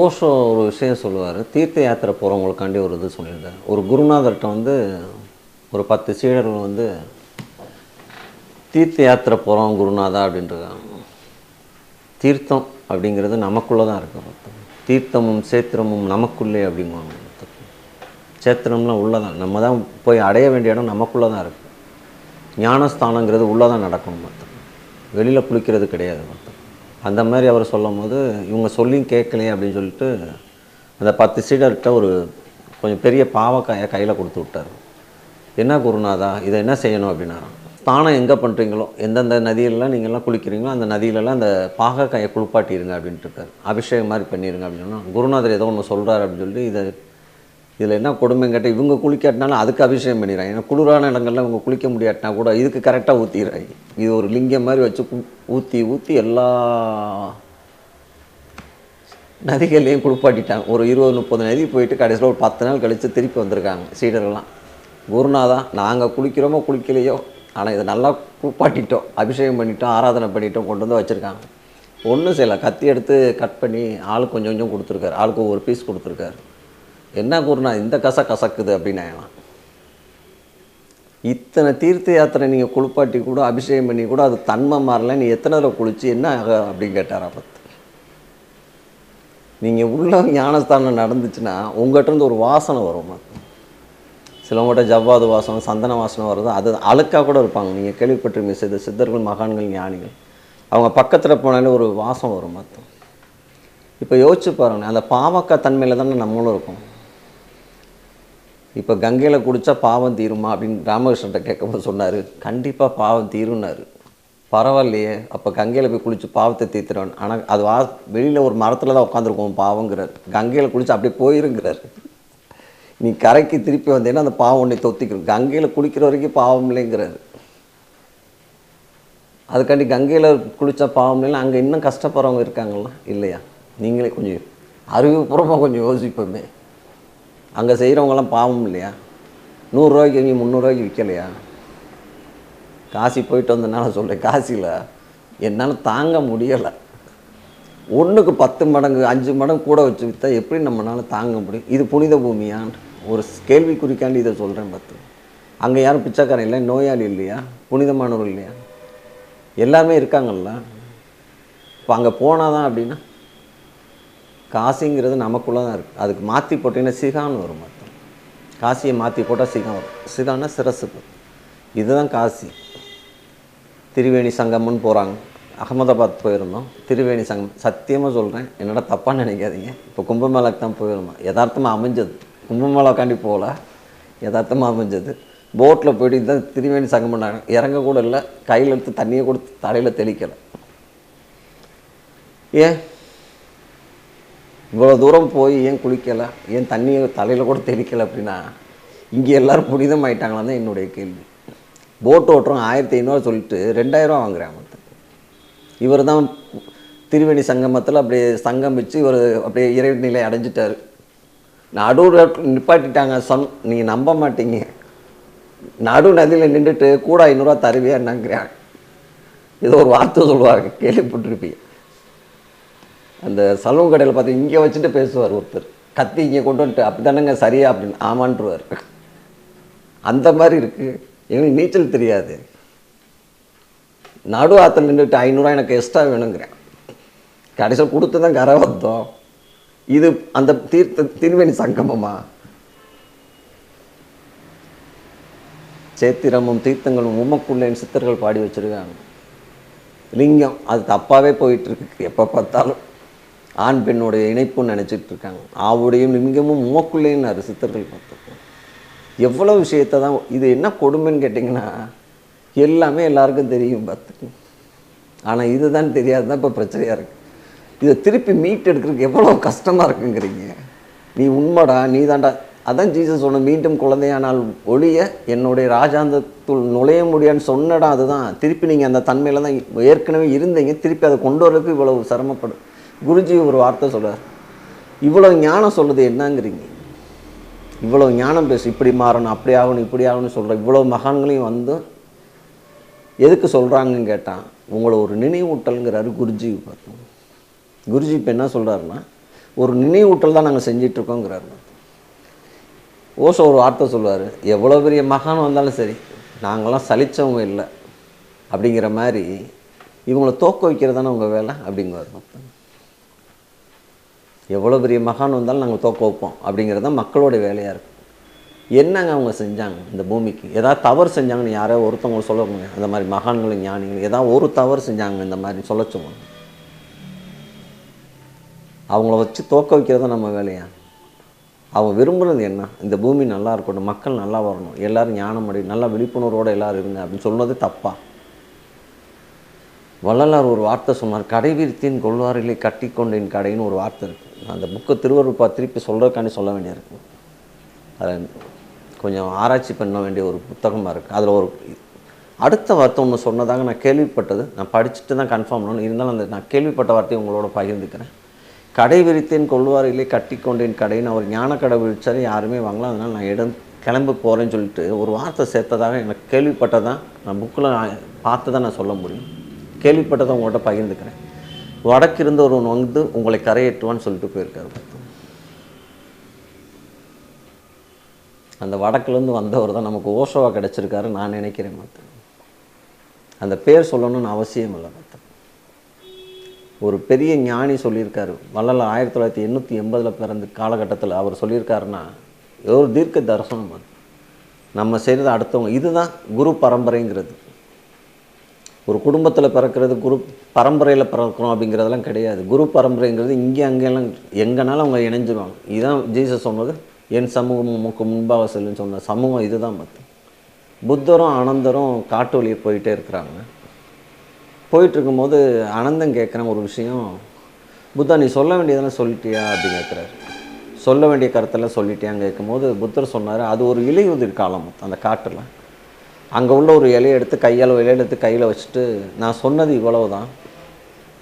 ஓஷோ ஒரு விஷயம் சொல்லுவார். தீர்த்த யாத்திரை போகிறவங்களுக்காண்டி ஒரு இது சொல்லியிருந்தார். ஒரு குருநாதர்கிட்ட வந்து ஒரு பத்து சீடர்கள் வந்து தீர்த்த யாத்திரை போகிறோம் குருநாதா அப்படின்ட்டுருக்காங்க தீர்த்தம் அப்படிங்கிறது நமக்குள்ளே தான் இருக்கு. தீர்த்தமும் சேத்திரமும் நமக்குள்ளே அப்படிங்குவாங்க சேத்திரம்லாம் உள்ளே தான் நம்ம தான் போய் அடைய வேண்டிய இடம் நமக்குள்ளே தான் இருக்குது ஞானஸ்தானங்கிறது உள்ளே தான் நடக்கணும். மொத்தம் வெளியில் குளிக்கிறது கிடையாது. மொத்தம் அந்த மாதிரி அவர் சொல்லும் போது இவங்க சொல்லியும் கேட்கலையே அப்படின்னு சொல்லிட்டு அந்த பத்து சீடர்கிட்ட ஒரு கொஞ்சம் பெரிய பாவக்காயை கையில் கொடுத்து விட்டார். என்ன குருநாதா இதை என்ன செய்யணும்? அப்படின்னாராம் ஸ்தானம் எங்கே பண்ணுறீங்களோ எந்தெந்த நதியிலலாம் நீங்கள்லாம் குளிக்கிறீங்களோ அந்த நதியிலலாம் அந்த பாகக்காயை குளிப்பாட்டிடுங்க அப்படின்ட்டு இருக்கார். அபிஷேகம் மாதிரி பண்ணிடுங்க அப்படின்னு சொன்னால் குருநாதர் ஏதோ ஒன்று சொல்கிறார் அப்படின்னு சொல்லி இதை இதில் என்ன கொடுமை கேட்டால் இவங்க குளிக்காட்டினாலும் அதுக்கு அபிஷேகம் பண்ணிடுறாங்க. ஏன்னா குளிரான இடங்கள்ல இவங்க குளிக்க முடியாட்டினா கூட இதுக்கு கரெக்டாக ஊற்றிடுறாங்க இது ஒரு லிங்கம் மாதிரி வச்சு கு- ஊற்றி ஊற்றி எல்லா நதிகள்லையும் குளிப்பாட்டிட்டாங்க. ஒரு இருபது முப்பது நதி போயிட்டு கடைசியில் ஒரு பத்து நாள் கழித்து திருப்பி வந்திருக்காங்க சீடர்கள்லாம். குருநாதா நாங்கள் குளிக்கிறோமோ குளிக்கலையோ ஆனால் இதை நல்லா குளிப்பாட்டிட்டோம் அபிஷேகம் பண்ணிட்டோம் ஆராதனை பண்ணிட்டோம் கொண்டு வந்து வச்சுருக்காங்க. ஒன்றும் செய்யலை. கத்தி எடுத்து கட் பண்ணி ஆளுக்கு கொஞ்சம் கொஞ்சம் கொடுத்துருக்காரு. ஆளுக்கு ஒரு பீஸ் கொடுத்துருக்காரு. என்ன குருநா இந்த கச கசக்குது அப்படின்னு இத்தனை தீர்த்த யாத்திரை நீங்கள் குளிப்பாட்டி கூட அபிஷேகம் பண்ணி கூட அது தன்மை மாறல நீ எத்தனை தடவை குளிச்சு என்ன ஆக அப்படின்னு கேட்டார் அப்பத்து நீங்கள் உள்ள ஞானஸ்தானம் நடந்துச்சுன்னா உங்கள்கிட்ட இருந்து ஒரு வாசனை வரும். சிலவங்கள்ட்ட ஜவ்வாது வாசனை சந்தன வாசனை வருது அது அழுக்காக கூட இருப்பாங்க. நீங்கள் கேள்விப்பட்டிருப்பீங்க சித்த சித்தர்கள் மகான்கள் ஞானிகள். அவங்க பக்கத்தில் போனாலே ஒரு வாசம் வரும். மொத்தம் இப்போ யோசிச்சு பாருங்க அந்த பாவக்காய் தன்மையில் தானே நம்மளும் இருக்கோம். இப்போ கங்கையில் குடித்தா பாவம் தீருமா அப்படின்னு ராமகிருஷ்ணன்ட்ட கேட்கும்போது சொன்னார். கண்டிப்பாக பாவம் தீரும்னாரு. பரவாயில்லையே அப்போ கங்கையில் போய் குளித்து பாவத்தை தீர்த்துறோம். ஆனால் அது வா வெளியில் ஒரு மரத்தில் தான் உட்காந்துருக்கோம் பாவங்கிறார். கங்கையில் குளித்து அப்படியே போயிருங்கிறார். நீ கரைக்கு திருப்பி வந்தேன்னா அந்த பாவம் உன்னை தொத்திக்கிறோம் கங்கையில் குளிக்கிற வரைக்கும் பாவம் இல்லைங்கிறாரு. அதுக்காண்டி கங்கையில் குளித்தா பாவம் இல்லைன்னா அங்கே இன்னும் கஷ்டப்படுறவங்க இருக்காங்களா? இல்லையா? நீங்களே கொஞ்சம் அறிவுபூர்வமாக கொஞ்சம் யோசிப்போமே. அங்கே செய்கிறவங்கலாம் பாவம் இல்லையா? நூறுரூவாய்க்கு இங்கே முந்நூறுரூவாய்க்கு விற்கலையா காசி போயிட்டு வந்தனால சொல்கிறேன் காசியில் என்னால் தாங்க முடியலை. ஒன்றுக்கு பத்து மடங்கு அஞ்சு மடங்கு கூட வச்சு விற்றா எப்படி நம்மளால் தாங்க முடியும்? இது புனித பூமியான். ஒரு கேள்விக்குறிக்காண்டி இதை சொல்கிறேன் பத்து அங்கே யாரும் பிச்சைக்காரன் இல்லை நோயாளி இல்லையா? புனிதமானவர் இல்லையா? எல்லாருமே இருக்காங்கல்ல? இப்போ அங்கே போனால் தான் அப்படின்னா காசிங்கிறது நமக்குள்ளே தான் இருக்குது அதுக்கு மாற்றி போட்டிங்கன்னா சிகான்னு வரும் மொத்தம் காசியை மாற்றி போட்டால் சிகான் வரும். சிகான்னா சிரசுக்கு இதுதான் காசி. திரிவேணி சங்கம்னு போகிறாங்க அகமதாபாத் போயிருந்தோம். திரிவேணி சங்கம். சத்தியமாக சொல்கிறேன் என்னடா தப்பாக நினைக்காதீங்க. இப்போ கும்பமேளாக்கு தான் போயிருந்தோம். யதார்த்தமாக அமைஞ்சது. கும்பமேளாக்காண்டி போகல. யதார்த்தமாக அமைஞ்சது. போட்டில் போயிட்டு தான் திரிவேணி சங்கம் பண்ணாங்க. இறங்க கூட இல்லை. கையில் எடுத்து தண்ணியை கொடுத்து தலையில் தெளிக்கலை. ஏன்? இவ்வளோ தூரம் போய் ஏன் குளிக்கலை? ஏன் தண்ணியை தலையில் கூட தெளிக்கலை அப்படின்னா இங்கே எல்லாரும் புனிதமாயிட்டாங்களான்னு தான் என்னுடைய கேள்வி. போட் ஓட்டுறோம் ஆயிரத்தி ஐநூறுவா சொல்லிட்டு ரெண்டாயிரரூவா வாங்குறாங்க மொத்தம் இவர் தான் திருவேணி சங்கமத்தில் அப்படியே சங்கம் வச்சு இவர் அப்படியே இறைநிலை அடைஞ்சிட்டார். நடு நிப்பாட்டிட்டாங்க. சொன் நீங்கள் நம்ப மாட்டீங்க. நடு நதியில் நின்றுட்டு கூட ஐநூறுரூவா தருவியா என்னங்கிறாங்க ஏதோ ஒரு வார்த்தை சொல்லுவாங்க. கேள்விப்பட்டிருப்பீங்க. அந்த சலூன் கடையில் பார்த்து இங்கே வச்சுட்டு பேசுவார் ஒருத்தர். கத்தி இங்கே கொண்டு வந்துட்டு அப்படி தானேங்க சரியா? அப்படின்னு ஆமான்றுவார். அந்த மாதிரி இருக்குது எங்களுக்கு நீச்சல் தெரியாது. நடு ஆற்றுல நின்றுட்டு ஐநூறுரூவா எனக்கு எக்ஸ்ட்ரா வேணுங்கிறேன். கடைசியில் கொடுத்து தான் கரை வந்தோம். இது அந்த தீர்த்த திருவேணி சங்கமமா? சேத்திரமும் தீர்த்தங்களும் உமக்குள்ளேன் சித்தர்கள் பாடி வச்சிருக்காங்க. லிங்கம் அது தப்பாகவே போயிட்டுருக்கு எப்போ பார்த்தாலும். ஆண் பெண்ணுடைய இணைப்புன்னு நினச்சிட்டு இருக்காங்க. ஆவுடையும் லிங்கமும் உமக்குள்ளேன்னு சித்தர்கள் பார்த்துருக்கோம். எவ்வளோ விஷயத்தை தான் இது என்ன கொடுமைன்னு கேட்டிங்கன்னா எல்லாமே எல்லாருக்கும் தெரியும் பார்த்துக்கு ஆனால் இதுதான் தெரியாது தான் இப்போ பிரச்சனையாக இருக்குது இதை திருப்பி மீட் எடுக்கிறதுக்கு எவ்வளோ கஷ்டமாக இருக்குங்கிறீங்க. நீ உண்மைடா நீ தாண்டா அதான் ஜீசஸ் சொன்ன மீண்டும் குழந்தையானால் ஒழிய என்னுடைய ராஜாந்தத்துள் நுழைய முடியான்னு சொன்னடா அதுதான். திருப்பி நீங்கள் அந்த தன்மையில் தான் ஏற்கனவே இருந்தீங்க திருப்பி அதை கொண்டு வரதுக்கு இவ்வளவு சிரமப்படும் குருஜி ஒரு வார்த்தை சொல்கிறார் இவ்வளோ ஞானம் சொல்லுது என்னங்கிறீங்க. இவ்வளோ ஞானம் பேசு இப்படி மாறணும் அப்படி ஆகணும் இப்படி ஆகணும்னு சொல்கிற இவ்வளோ மகான்களையும் வந்து எதுக்கு சொல்கிறாங்கன்னு கேட்டான் உங்களை ஒரு நினைவூட்டல்ங்கிறாரு குருஜி பார்த்தோம் குருஜி இப்போ என்ன சொல்கிறாருன்னா ஒரு நினைவூட்டல் தான் நாங்கள் செஞ்சிட்ருக்கோங்கிறாரு. ஓஷோ ஒரு வார்த்தை சொல்லுவார் எவ்வளோ பெரிய மகான் வந்தாலும் சரி நாங்களாம் சலிச்சவங்க இல்லை. அப்படிங்கிற மாதிரி இவங்களை தோக்க வைக்கிறது தானே உங்கள் வேலை அப்படிங்குவார். மொத்தம் எவ்வளோ பெரிய மகான் வந்தாலும் நாங்கள் தோக்க வைப்போம். அப்படிங்கிறது தான் மக்களோட வேலையாக இருக்குது என்னங்க அவங்க செஞ்சாங்க இந்த பூமிக்கு? ஏதாவது தவறு செஞ்சாங்கன்னு யாரோ ஒருத்தவங்க சொல்ல அந்த மாதிரி மகான்களும் ஞானிகளும் ஏதாவது ஒரு தவறு செஞ்சாங்க இந்த மாதிரி சொல்ல சொல்லுவாங்க அவங்கள வச்சு தோக்க வைக்கிறது நம்ம வேலையா? அவங்க விரும்புகிறது என்ன? இந்த பூமி நல்லா இருக்கணும் மக்கள் நல்லா வரணும் எல்லாரும் ஞானம் அடை நல்லா விழிப்புணர்வோடு எல்லாரும் இருங்க அப்படின்னு சொன்னது தப்பாக வள்ளலார் ஒரு வார்த்தை சொன்னார் கடைவிரித்தின் கொள்வாரிலே கட்டி கொண்டேன் கடைன்னு ஒரு வார்த்தை இருக்குது அந்த புக்கை திருவருப்பா திருப்பி சொல்கிறதுக்காண்டி சொல்ல வேண்டியிருக்கு அதில் கொஞ்சம் ஆராய்ச்சி பண்ண வேண்டிய ஒரு புத்தகமாக இருக்குது அதில் ஒரு அடுத்த வார்த்தை ஒன்று சொன்னதாக நான் கேள்விப்பட்டது. நான் படிச்சுட்டு தான் கன்ஃபார்ம் பண்ணணும். இருந்தாலும் அந்த நான் கேள்விப்பட்ட வார்த்தையை உங்களோட பகிர்ந்துக்கிறேன். கடை விரித்தேன் கொள்வாரிலே கட்டி கொண்டேன் கடைன்னு அவர் ஞான கடை விழிச்சாரு யாருமே வாங்கலாம் அதனால் நான் இடம் கிளம்பி போகிறேன்னு சொல்லிட்டு ஒரு வார்த்தை சேர்த்ததாக எனக்கு கேள்விப்பட்டதான் நான் புக்கில் பார்த்து தான் நான் சொல்ல முடியும். கேள்விப்பட்டதை உங்கள்கிட்ட பகிர்ந்துக்கிறேன். வடக்கு இருந்தவன் வந்து உங்களை கரையேற்றுவான்னு சொல்லிட்டு போயிருக்காரு அந்த வடக்குலேருந்து வந்தவர் தான் நமக்கு ஓஷோவாக கிடச்சிருக்காரு நான் நினைக்கிறேன் மற்ற அந்த பேர் சொல்லணும்னு அவசியம் இல்லை மற்ற ஒரு பெரிய ஞானி சொல்லியிருக்காரு. வள்ளலார் ஆயிரத்தி தொள்ளாயிரத்தி எண்ணூற்றி எண்பதில் பிறந்த காலகட்டத்தில் அவர் சொல்லியிருக்காருன்னா ஏதோ ஒரு தீர்க்க தரிசனம் அது. நம்ம செய்கிறது அடுத்தவங்க. இதுதான் குரு பரம்பரைங்கிறது. ஒரு குடும்பத்தில் பிறக்கிறது குரு பரம்பரையில் பிறக்கிறோம் அப்படிங்கிறதெல்லாம் கிடையாது. குரு பரம்பரைங்கிறது இங்கே அங்கெல்லாம் எங்கேனாலும் அவங்க இணைஞ்சிருவாங்க. இதுதான் ஜீசஸ் சொன்னது என் சமூகம் உமக்கு முன்பாக செல்லுன்னு சொன்ன சமூகம் இதுதான் மற்ற புத்தரும் அனந்தரும் காட்டு வழியே போயிட்டே இருக்கிறாங்க. போயிட்டுருக்கும்போது ஆனந்தம் அனந்தம் ஒரு விஷயம் புத்தா நீ சொல்ல வேண்டியதெல்லாம் சொல்லிட்டியா? அப்படின்னு கேட்குறாரு சொல்ல வேண்டிய கருத்தெல்லாம் சொல்லிட்டியான்னு கேட்கும்போது புத்தர் சொன்னார் அது ஒரு இலையுதிர் காலம் அந்த காட்டில். அங்கே உள்ள ஒரு இலையை எடுத்து கையால் இலையை எடுத்து கையில் வச்சுட்டு நான் சொன்னது இவ்வளவு தான்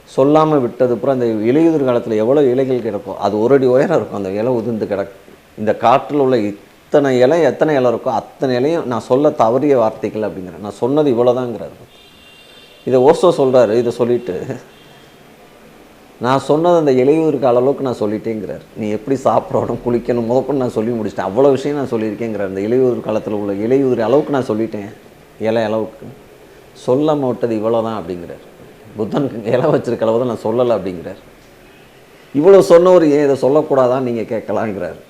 சொல்லாமல் விட்டது அப்புறம் அந்த இலையுதிர் காலத்தில் எவ்வளோ இலைகள் கிடக்கும் அது ஒரு அடி உயரம் இருக்கும். அந்த இலை உதிர்ந்து கிடக்கு இந்த காற்றில் உள்ள இத்தனை இலை எத்தனை இலை இருக்கோ அத்தனை இலையும் நான் சொல்ல தவறிய வார்த்தைகள் அப்படிங்கிறேன் நான் சொன்னது இவ்வளோதாங்கிறாரு இதை ஓசோ சொல்கிறாரு இதை சொல்லிவிட்டு நான் சொன்னது அந்த இளையூருக்கு அளவுக்கு நான் சொல்லிட்டேங்கிறார். நீ எப்படி சாப்பிடணும் குளிக்கணும் முதற்கொண்டு நான் சொல்லி முடிச்சிட்டேன். அவ்வளோ விஷயம் நான் சொல்லியிருக்கேங்கிறார். அந்த இளையூர் காலத்தில் உள்ள இளையூர் அளவுக்கு நான் சொல்லிட்டேன். இலை அளவுக்கு. சொல்ல மாட்டது இவ்வளோ தான் அப்படிங்கிறார். புத்தனுக்கு இலை வச்சிருக்க அளவு தான் நான் சொல்லலை அப்படிங்கிறார். இவ்வளோ சொன்னவர் ஏன் இதை சொல்லக்கூடாதான்னு நீங்கள் கேட்கலாங்கிறார்.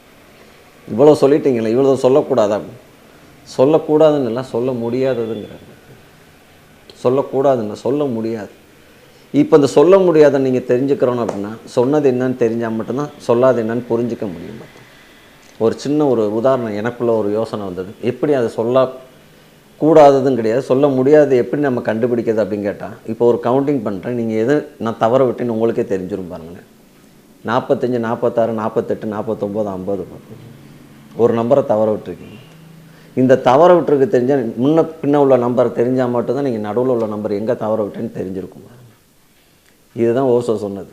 இவ்வளோ சொல்லிட்டீங்களே இவ்வளோ சொல்லக்கூடாதா? சொல்லக்கூடாதுன்னு எல்லாம் சொல்ல முடியாததுங்கிறார். சொல்லக்கூடாதுன்னு சொல்ல முடியாது. இப்போ இந்த சொல்ல முடியாத நீங்கள் தெரிஞ்சுக்கிறோன்னு அப்படின்னா சொன்னது என்னன்னு தெரிஞ்சால் மட்டும்தான் சொல்லாது என்னன்னு புரிஞ்சிக்க முடியும் ஒரு சின்ன ஒரு உதாரணம் எனக்குள்ள ஒரு யோசனை வந்தது. எப்படி அதை சொல்ல கூடாததும் கிடையாது. சொல்ல முடியாது எப்படி நம்ம கண்டுபிடிக்கிறது அப்படின்னு கேட்டால் இப்போ ஒரு கவுண்டிங் பண்ணுறேன் நீங்கள் எது நான் தவற விட்டேன்னு உங்களுக்கே தெரிஞ்சிரும் பாருங்களேன் நாற்பத்தஞ்சு நாற்பத்தாறு நாற்பத்தெட்டு நாற்பத்தொம்போது ஐம்பது ஒரு நம்பரை தவற விட்டுருக்கீங்க. இந்த தவற விட்டுருக்கு தெரிஞ்சால் முன்ன பின்ன உள்ள நம்பர் தெரிஞ்சால் மட்டும்தான் நீங்கள் நடுவில் உள்ள நம்பர் எங்கே தவற விட்டேன்னு தெரிஞ்சிருக்கும்? இதுதான் ஓசோ சொன்னது.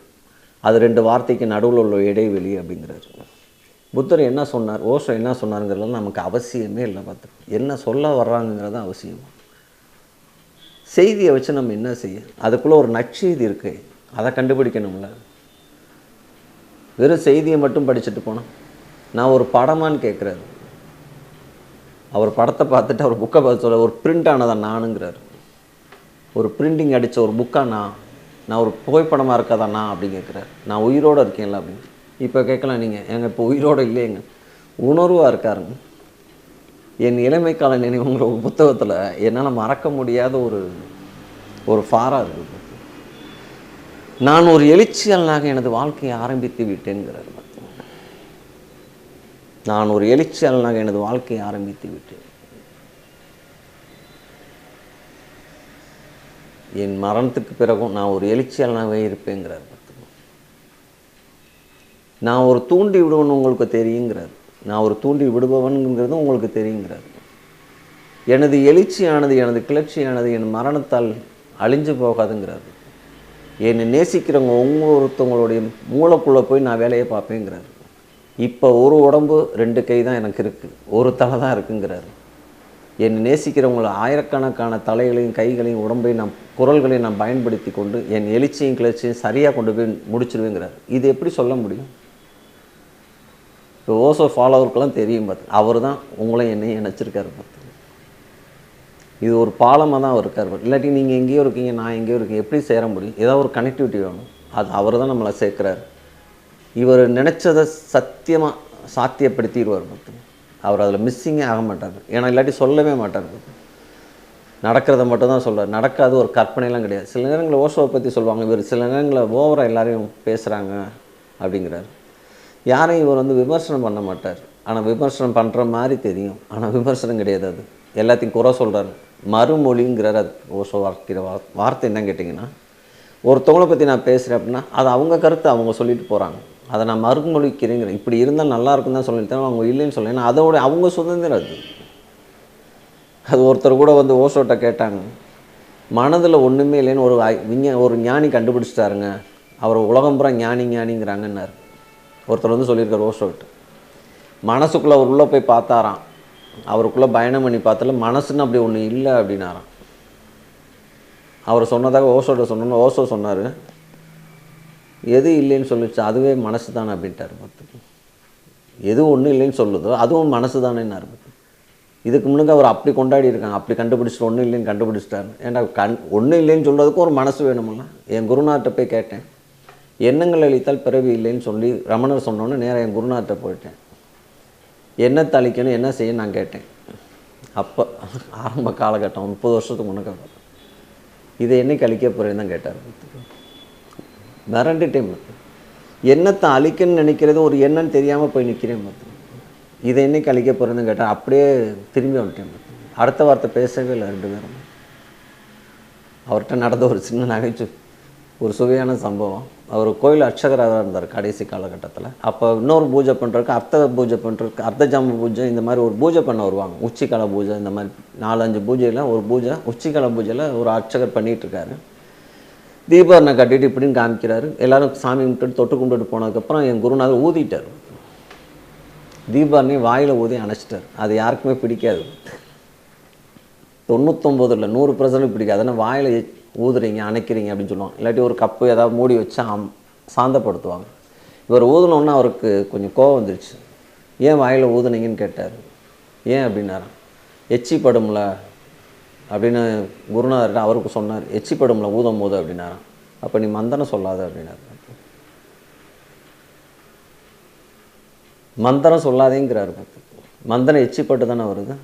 அது ரெண்டு வார்த்தைக்கு நடுவில் உள்ள இடைவெளி அப்படிங்கிறாரு. புத்தர் என்ன சொன்னார்? ஓஷோ என்ன சொன்னாருங்கிறதுல நமக்கு அவசியமே இல்லை பார்த்து என்ன சொல்ல வர்றாங்கங்கிறது தான் அவசியம். செய்தியை வச்சு நம்ம என்ன செய்ய? அதுக்குள்ளே ஒரு நற்செய்தி இருக்கு. அதை கண்டுபிடிக்கணும்ல. வெறும் செய்தியை மட்டும் படிச்சுட்டு போனோம் நான் ஒரு படமான்னு கேட்குறாரு. அவர் படத்தை பார்த்துட்டு அவர் புக்கை பார்த்து சொல்ல ஒரு பிரிண்ட் ஆனதா நானுங்கிறாரு. ஒரு பிரிண்டிங் அடித்த ஒரு புக்காக நான் நான் ஒரு புகைப்படமாக இருக்காதாண்ணா அப்படின்னு கேட்குறாரு நான் உயிரோடு இருக்கேன்ல அப்படின்னு. இப்போ கேட்கலாம் நீங்கள் எங்க இப்போ உயிரோடு இல்லையேங்க. உணர்வாக இருக்காருங்க. என் இளமைக்கால நினைவுங்கிற ஒரு புத்தகத்தில் என்னால் மறக்க முடியாத ஒரு ஒரு ஃபாராக இருக்குது நான் ஒரு எழுச்சியாளனாக எனது வாழ்க்கையை ஆரம்பித்து விட்டேங்கிறார் நான் ஒரு எழுச்சியாளனாக எனது வாழ்க்கையை ஆரம்பித்து விட்டேன். என் மரணத்துக்கு பிறகும் நான் ஒரு எழுச்சியாளனாகவே இருப்பேங்கிறார் நான் ஒரு தூண்டி விடுவன் உங்களுக்கு தெரியுங்கிறார். நான் ஒரு தூண்டி விடுபவன்கிறது உங்களுக்கு தெரியுங்கிறார். எனது எழுச்சியானது எனது கிளர்ச்சியானது என் மரணத்தால் அழிஞ்சு போகாதுங்கிறார். என்னை நேசிக்கிறவங்க ஒவ்வொருத்தவங்களுடைய மூளைக்குள்ளே போய் நான் வேலையை பார்ப்பேங்கிறார். இப்போ ஒரு உடம்பு ரெண்டு கை தான் எனக்கு இருக்குது ஒரு தலை தான் இருக்குங்கிறாரு. என்னை நேசிக்கிறவங்கள ஆயிரக்கணக்கான தலைகளையும் கைகளையும் உடம்பையும் நான் குரல்களையும் நான் பயன்படுத்தி கொண்டு என் எழுச்சியும் கிளர்ச்சியும் சரியாக கொண்டு போய் முடிச்சிருவேங்கிறார். இது எப்படி சொல்ல முடியும்? இப்போ ஓசோ ஃபாலோவருக்கெல்லாம் தெரியும் பார்த்து அவர் தான் உங்களையும் என்னையும் இணைச்சிருக்காரு பார்த்து. இது ஒரு பாலமாக தான் அவர் இருக்கார் இல்லாட்டி நீங்கள் எங்கேயோ இருக்கீங்க நான் எங்கேயோ இருக்கீங்க எப்படி சேர முடியும்? ஏதாவது ஒரு கனெக்டிவிட்டி வேணும். அது அவர் தான் நம்மளை சேர்க்குறாரு. இவர் நினச்சதை சத்தியமாக சாத்தியப்படுத்திடுவார் பார்த்து. அவர் அதில் மிஸ்ஸிங்கே ஆக மாட்டார். ஏன்னா இல்லாட்டி சொல்லவே மாட்டார். நடக்கிறத மட்டும் தான் சொல்றார். நடக்காது ஒரு கற்பனைலாம் கிடையாது. சில நேரங்களில் ஓஷோவை பற்றி சொல்லுவாங்க. இவர் சில நேரங்களில் ஓவராக எல்லாரையும் பேசுகிறாங்க அப்படிங்கிறார். யாரையும் இவர் வந்து விமர்சனம் பண்ண மாட்டார். ஆனால் விமர்சனம் பண்ணுற மாதிரி தெரியும். ஆனால் விமர்சனம் கிடையாது அது. எல்லாத்தையும் குறை சொல்கிறார் மறுமொழிங்கிறார் அது. ஓஷோ வார்க்கிற வார்த்தை என்ன கேட்டிங்கன்னா ஒருத்தவங்கள பற்றி நான் பேசுகிறேன் அப்படின்னா அது அவங்க கருத்தை அவங்க சொல்லிட்டு போகிறாங்க அதை நான் மறுமொழிக்கிறேங்கிறேன். இப்படி இருந்தால் நல்லா இருக்கும் தான் சொல்லிட்டு அவங்க இல்லைன்னு சொல்ல ஏன்னா அதோட அவங்க சுதந்திரம் அது. அது ஒருத்தர் கூட வந்து ஓசோட்டை கேட்டாங்க. மனதில் ஒன்றுமே இல்லைன்னு ஒரு விஞ்ஞா ஒரு ஞானி கண்டுபிடிச்சிட்டாருங்க. அவர் உலகம் பூரா ஞானி ஞானிங்கிறாங்கன்னாரு. ஒருத்தர் வந்து சொல்லியிருக்கார் ஓசோட்ட. மனசுக்குள்ளே அவர் உள்ளே போய் பார்த்தாராம். அவருக்குள்ளே பயணம் பண்ணி பார்த்தால மனசுன்னு அப்படி ஒன்று இல்லை அப்படின்னாராம். அவர் சொன்னதாக ஓசோட்ட சொன்னோன்னு ஓசோ சொன்னார். எது இல்லைன்னு சொல்லிச்சு அதுவே மனசு தானே அப்படின்ட்டார் பார்த்துக்கு எது ஒன்றும் இல்லைன்னு சொல்லுதோ அதுவும் மனசு தானேன்னு பார்த்து இதுக்கு முன்னுக்கு அவர் அப்படி கொண்டாடி இருக்காங்க. அப்படி கண்டுபிடிச்சிட்டு ஒன்றும் இல்லைன்னு கண்டுபிடிச்சிட்டாரு. ஏன்டா கண் ஒன்றும் இல்லைன்னு சொல்கிறதுக்கும் ஒரு மனசு வேணுமில்ல என் குருநாட்டை போய் கேட்டேன். எண்ணங்கள் அழித்தால் பிறவி இல்லைன்னு சொல்லி ரமணர் சொன்னோன்னே நேராக என் குருநாட்ட போயிட்டேன். என்ன தளிக்கணும் என்ன செய்ய நான் கேட்டேன். அப்போ ஆரம்ப காலகட்டம் முப்பது வருஷத்துக்கு முன்னுக்கு இதை என்னைக்கு அழிக்க போகிறேன்னு தான் கேட்டார் மிரண்டுட்டேன் பார்த்து என்னத்தை அழிக்கணும்னு நினைக்கிறது ஒரு என்னன்னு தெரியாமல் போய் நிற்கிறேன் பார்த்து இதை என்னைக்கு அழிக்க போகிறேன்னு கேட்டால் அப்படியே திரும்பி வந்துட்டேன் பார்த்து அடுத்த வார்த்தை பேசவே இல்லை ரெண்டு பேரும். அவர்கிட்ட நடந்த ஒரு சின்ன நகைச்சு ஒரு சுவையான சம்பவம். அவர் கோயில் அர்ச்சகராக இருந்தார் கடைசி காலகட்டத்தில். அப்போ இன்னொரு பூஜை பண்ணுறதுக்கு அர்த்த பூஜை பண்ணுறதுக்கு அர்த்த ஜாம பூஜை இந்த மாதிரி ஒரு பூஜை பண்ண வருவாங்க. உச்சிக்கால பூஜை இந்த மாதிரி நாலஞ்சு பூஜையில் ஒரு பூஜை உச்சிக்கால பூஜையில் ஒரு அர்ச்சகர் பண்ணிகிட்ருக்காரு இருக்காரு தீபாவளி கட்டிட்டு இப்படின்னு காமிக்கிறாரு. எல்லாரும் சாமி கும்பிட்டு தொட்டு கும்பிட்டு போனதுக்கப்புறம் என் குருநாதர் ஊதிட்டார். தீபாவளி வாயில் ஊதி அணைச்சிட்டார். அது யாருக்குமே பிடிக்காது. தொண்ணூத்தொம்பதுல நூறு பர்சன்ட் பிடிக்காது. ஆனால் வாயில் ஊதுறீங்க அணைக்கிறீங்க அப்படின்னு சொல்லுவாங்க. இல்லாட்டி ஒரு கப்பு ஏதாவது மூடி வச்சு அம் சாந்தப்படுத்துவாங்க. இவர் ஊதுனோன்னா அவருக்கு கொஞ்சம் கோவம் வந்துருச்சு. ஏன் வாயில் ஊதுனீங்கன்னு கேட்டார்? ஏன்? அப்படின்னாரான் எச்சி படும்ல அப்படின்னு குருநாதர்கிட்ட அவருக்கு சொன்னார். எச்சி படும்ல ஊதம் போது அப்படின்னாராம் அப்போ நீ மந்தனம் சொல்லாத அப்படின்னாரு. மந்தனம் சொல்லாதேங்கிறாரு மந்தனம் எச்சிப்பட்டு தானே வருது.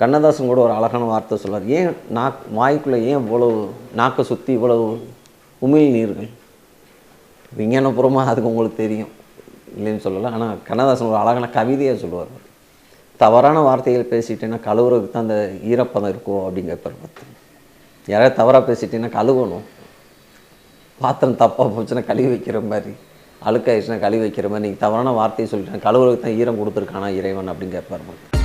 கண்ணதாசன் கூட ஒரு அழகான வார்த்தை சொல்லார் ஏன் நாக் வாய்க்குள்ளே ஏன் இவ்வளவு நாக்கை சுற்றி இவ்வளவு உமிழ் நீர்கள்? விஞ்ஞானபூர்வமாக அதுக்கு உங்களுக்கு தெரியும். இல்லைன்னு சொல்லலை. ஆனால் கண்ணதாசன் ஒரு அழகான கவிதையாக சொல்லுவார். தவறான வார்த்தைகள் பேசிட்டேன்னா கழுவுறதுக்கு தான் அந்த ஈரப்பதம் இருக்கும் அப்படின்னு கேட்பார் பார்த்து யாராவது தவறாக பேசிட்டேன்னா கழுவணும். பாத்திரம் தப்பாக போச்சுன்னா கழுவி வைக்கிற மாதிரி அழுக்காயிடுச்சுன்னா கழுவி வைக்கிற மாதிரி. நீங்கள் தவறான வார்த்தையை சொல்லிட்டேன் கழுவுறதுக்கு தான் ஈரம் கொடுத்துருக்கானா இறைவன் அப்படின்னு கேட்பார்